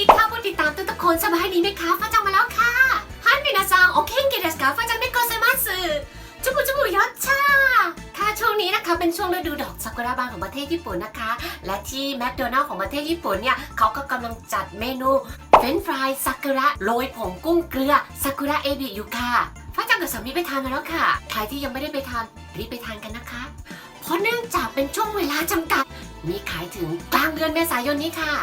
ดีค่ะผู้ติดตามทุกๆคนสบายดีไหมคะฟ้าจังมาแล้วค่ะฮันมินาซังโอเคเกเดสกาฟ้าจังเดโกเซมัสจุบุจุบุยอดชาค่ะช่วงนี้นะคะเป็นช่วงฤดูดอกซากุระบานของประเทศญี่ปุ่นนะคะ และที่แมคโดนัลล์ของประเทศญี่ปุ่นเนี่ยเขาก็กำลังจัดเมนูเฟรนฟรายซากุระโรยผงกุ้งเกลือซากุระเอบิอยู่ค่ะฟ้าจังกับสามีไปทานมาแล้วค่ะใครที่ยังไม่ได้ไปทานรีบไปทานกันนะคะ เพราะเนื่องจากเป็นช่วงเวลาจำกัด มีขายถึงกลางเดือนเมษายนนี้ค่ะ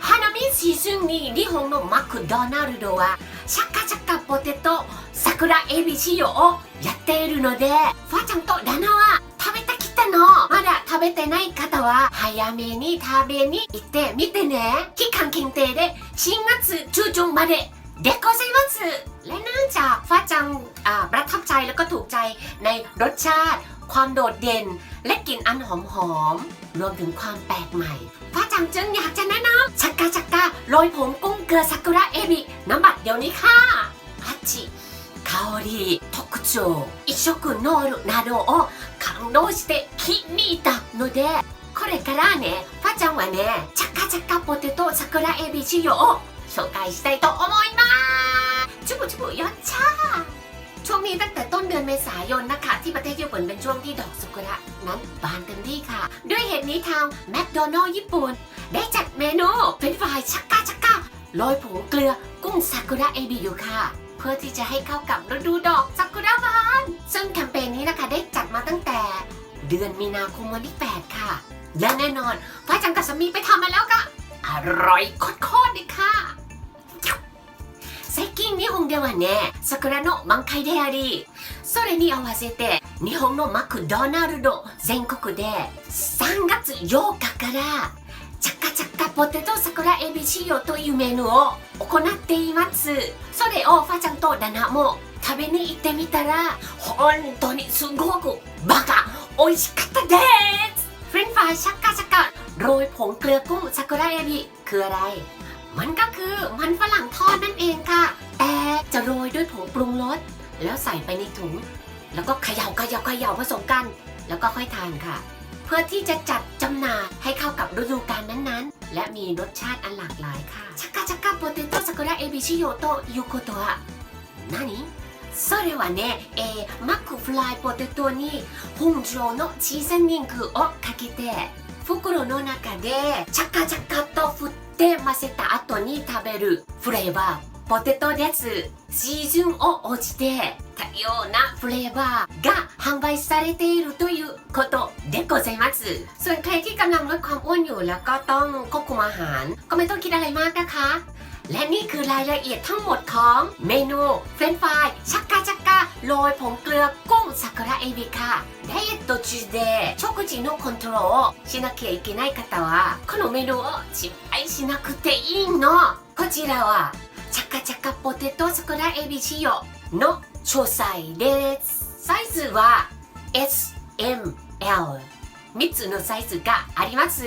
ฮานามิシーズンに日本のマクドナルドはシャカシャカポテト桜エビ仕様をやっているのでファちゃんとダナは食べたきたのまだ食べてない方は早めに食べに行ってみてね期間限定で4月中旬まででございますและเนื่องจากฟ้าจังอ่าประทับใจแล้วก็ถูกใจในรสชาติ ความโดดเด่น และกลิ่นอันหอมหอมๆรวมถึงความแปลกใหม่ ฟ้าจังจึงอยากจะแนะนำชักกาชักกาโรยผงกุ้งเกลือซากุระเอบิน้ำบัดเดี๋ยวนี้ค่ะฮัจิ香り特徴異色ノールなどを感動して気に入ったのでこれからねファちゃんはねチャカチャカポテト桜エビ仕様を紹介したいと思いますจุบุจุบุยอดชา ช่วงนี้ตั้งแต่ต้นเดือนเมษายนนะคะ ที่ประเทศญี่ปุ่นเป็นช่วงที่ดอกซากุระนั้นบานเต็มที่ค่ะ ด้วยเหตุนี้ทางแมคโดนัลล์ญี่ปุ่น ได้จัดเมนูเป็นฟรายชักกาชักกาโรยผงเกลือกุ้งซากุระเอบิอยู่ค่ะเพื่อที่จะให้เข้ากับฤดูดอกซากุระบาน ซึ่งแคมเปญนี้นะคะได้จัดมาตั้งแต่ เดือนมีนาคมวันที่ 8 ค่ะ และแน่นอนฟ้าจังกับสามีไปทำมาแล้วค่ะ อร่อยโคตรๆเลยค่ะ 最近日本ではね桜の満開でありそれに合わせて日本のマクドナルド全国で3月8日からチャカチャカポテト桜エビ仕様というメニューを行っていますそれをファちゃんとダナも食べに行ってみたら本当にすごくバカ美味しかったですフレンチフライシャッカシャッカโรยผงเกลือกุ้งซากุระเอบิคืออะไร มันก็คือมันฝรั่งทอดนั่นเองค่ะ แต่จะโรยด้วยผงปรุงรสแล้วใส่ไปในถุง แล้วก็เขย่าเขย่าเขย่าผสมกัน แล้วก็ค่อยทานค่ะ เพื่อที่จะจัดจำหน่ายให้เข้ากับฤดูกาลนั้นๆ และมีรสชาติอันหลากหลายค่ะชักกะชักกะโปเตโต้ซากุระเอบิชิโยโตยูโกโตะ何それはね、えー、マックフライポテトに本上のチーズニングをかけて袋の中でチャカチャカと 振って混ぜた後に食べるフレーバーポテトですシーズンを応じて多様なフレーバーが販売されているということでございますส่วนใครที่กำลังลดความอ้วนอยู่แล้วก็ต้องควบคุมอาหาร ก็ไม่ต้องคิดอะไรมากนะคะ และนี่คือรายละเอียดทั้งหมดของเมนูเฟรนช์ฟรายชักกาชักกาโรยผงเกลือกุ้งซากุระเอบิค่ะダイエット中で食事のコントロールをしなきゃいけない方はこのメニューを失敗しなくていいのこちらはチャカチャカポテトサクラエビ仕様の詳細ですサイズは SML 3つのサイズがあります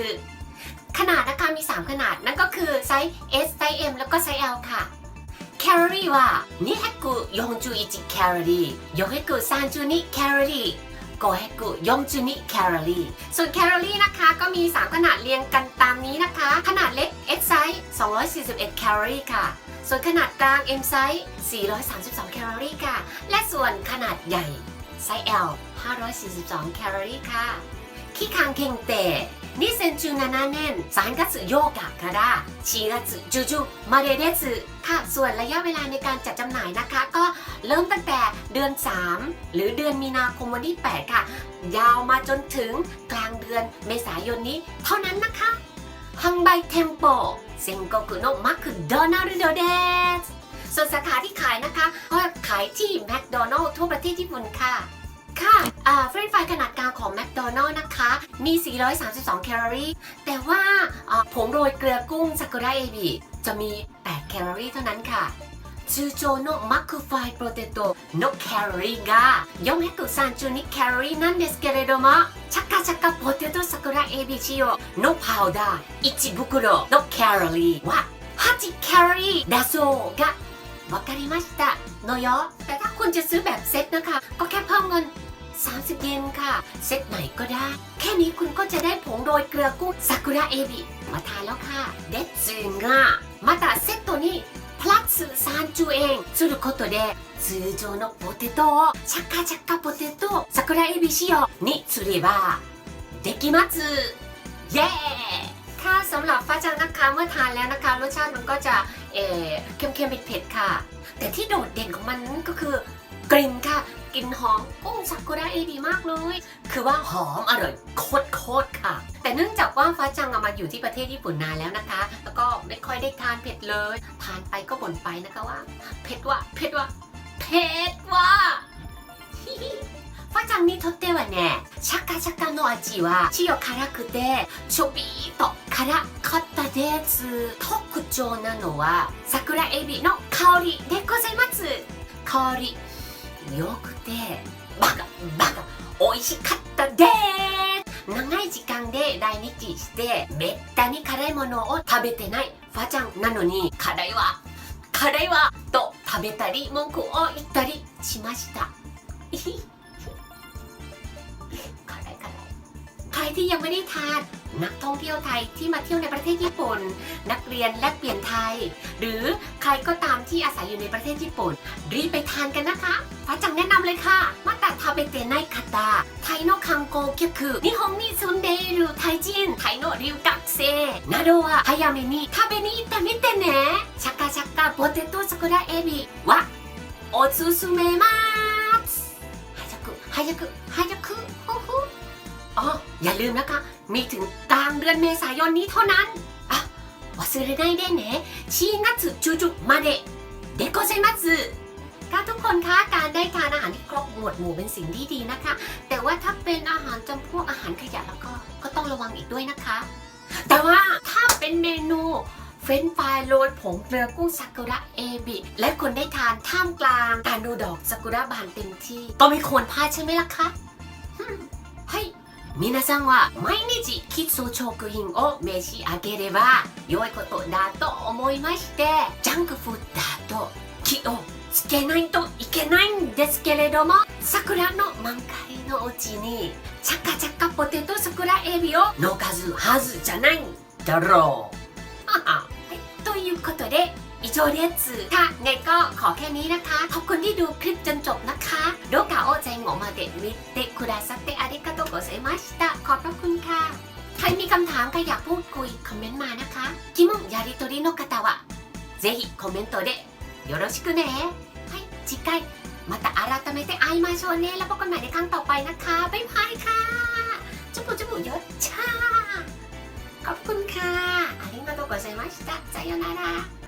ขนาดนะคะมี 3 ขนาด นั่นก็คือไซส์ S ไซส์ M แล้วก็ไซส์ L ค่ะแคลอรี่ว่านี่ให้กูยองจูอิจิแคลอรี่ยกให้กูซานจูนิแคลอรี่โกให้กูยองจูนิแคลอรี่ส่วนแคลอรี่นะคะก็มี 3 ขนาดเรียงกันตามนี้นะคะ ขนาดเล็ก S ไซส์241แคลอรี่ค่ะส่วนขนาดกลาง M ไซส์ 432 แคลอรี่ค่ะ และส่วนขนาดใหญ่ ไซส์ L 542 แคลอรี่ค่ะ ขี้คางเค็งเตะ 2017年3月8日から4月中旬までですค่ะ ส่วนระยะเวลาในการจัดจำหน่ายนะคะ ก็เริ่มตั้งแต่เดือน 3 หรือเดือนมีนาคมวันที่ 8 ค่ะ ยาวมาจนถึงกลางเดือนเมษายนนี้ เท่านั้นนะคะฮังไบเทมโปเซนโกกุโนะมัคโดนัลด์เดสส่วนสาขาที่ขายนะคะก็ขายที่แมคโดนัลล์ทั่วประเทศญี่ปุ่นค่ะ ค่ะอ่า เฟรนช์ฟรายขนาดกลางของแมคโดนัลล์นะคะ มี 432 แคลอรี่ แต่ว่าอ่าผงโรยเกลือกุ้งซากุระเอบิจะมี 8 แคลอรี่เท่านั้นค่ะ通常のマックフライポテトのキャロリーが432キャロリーなんですけれどもチャカチャカポテト桜エビ仕様のパウダー1袋のキャロリーは8キャロリーだそうがわかりましたのよแต่ถ้าคุณจะซื้อแบบเซ็ตนะคะ ก็แค่เพิ่มเงิน 30 เยนค่ะ เซตไหนก็ได้ แค่นี้คุณก็จะได้ผงโรยเกลือกุ้งซากุระเอบิมาทานแล้วค่ะ เด็ดจึงอ่ะมาたセットにプラス30円することで通常のポテトをシャカシャカポテト桜エビ仕様にすればできますเย้ค่ะสำหรับฟ้าจังนะคะเมื่อทานแล้วนะคะรสชาติมันก็จะเอ่อเค็มๆเผ็ดๆค่ะ แต่ที่โดดเด่นของมันนั่นก็คือกลิ่นค่ะก ลิ่นหอมกุ้งซากุระเอบิมากเลย คือว่าหอมอร่อยโคตรโคตรๆค่ะ แต่เนื่องจากว่าฟ้าจังอะมาอยู่ที่ประเทศญี่ปุ่นนานแล้วนะคะ แล้วก็ไม่ค่อยได้ทานเผ็ดเลยทานไปก็บ่นไปนะคะว่า เผ็ดว่ะเผ็ดว่ะเผ็ดว่ะ ファちゃんにとってはね、シャカシャカの味は塩辛くてちょびーっと辛かったです。特徴なのは桜エビの香りでございます。香り 良くてバカバカ美味しかったです。長い時間で来日してめったに辛いものを食べてないファちゃんなのに辛いわ辛いわと食べたり文句を言ったりしました。辛い辛いใครที่ยังไม่ได้ทาน นักท่องเที่ยวไทยที่มาเที่ยวในประเทศญี่ปุ่น นักเรียนและเปลี่ยนไทย หรือใครก็ตามที่อาศัยอยู่ในประเทศญี่ปุ่น รีบไปทานกันนะคะฟ้าจังแนะนำเลยค่ะ มาตาทาเบเตไนคาตาไทโนคังโกเกียคือนิฮงนิซุนเดรุไทจินไทโนริวกักเซนาโดะฮายาเมนิทาเบนิตามิเตเนะชักกาชักกาโปเตโตซากุระเอบิวะโอซุซุเมมาสฮาฮายากฮายาก อ๋ออย่าลืมนะคะ มีถึงกลางเดือนเมษายนนี้เท่านั้นอ่ะ忘れないでね4月中々まででございますค่ะทุกคนคะการได้ทานอาหารที่ครบหมวดหมู่เป็นสิ่งที่ดีนะคะ แต่ว่าถ้าเป็นอาหารจำพวกอาหารขยะแล้วก็ก็ต้องระวังอีกด้วยนะคะ แต่ว่าถ้าเป็นเมนูเฟรนช์ฟรายโรยผงเกลือกุ้งซากุระเอบิและคุณได้ทานท่ามกลางการดูดอกซากุระบานเต็มที่ ก็ไม่ควรพลาดใช่ไหมล่ะคะฮึ่มはい 皆さんは毎日基礎食品を召し上げれば良いことだと思いましてジャンクフードだと気をつけないといけないんですけれども桜の満開のうちにチャカチャカポテト桜エビを逃すはずじゃないだろう。はいということで 以上ですค่ะไงก็ขอแค่นี้นะคะ ขอบคุณที่ดูคลิปจนจบนะคะโดกาโอใจงอมาเดะมิเตะคุดาซัตเตะอาริกาโตโกเซมาชิตะขอบพระคุณค่ะ ใครมีคำถามใครอยากพูดคุยคอมเมนต์มานะคะ疑問やりとりの方はぜひコメントでよろしくねはい次回また改めて会いましょうねแล้วพบกันใหม่ในครั้งต่อไปนะคะบ๊ายบายค่ะจุบุจุบุยศชาขอบคุณค่ะありがとうございましたさようなら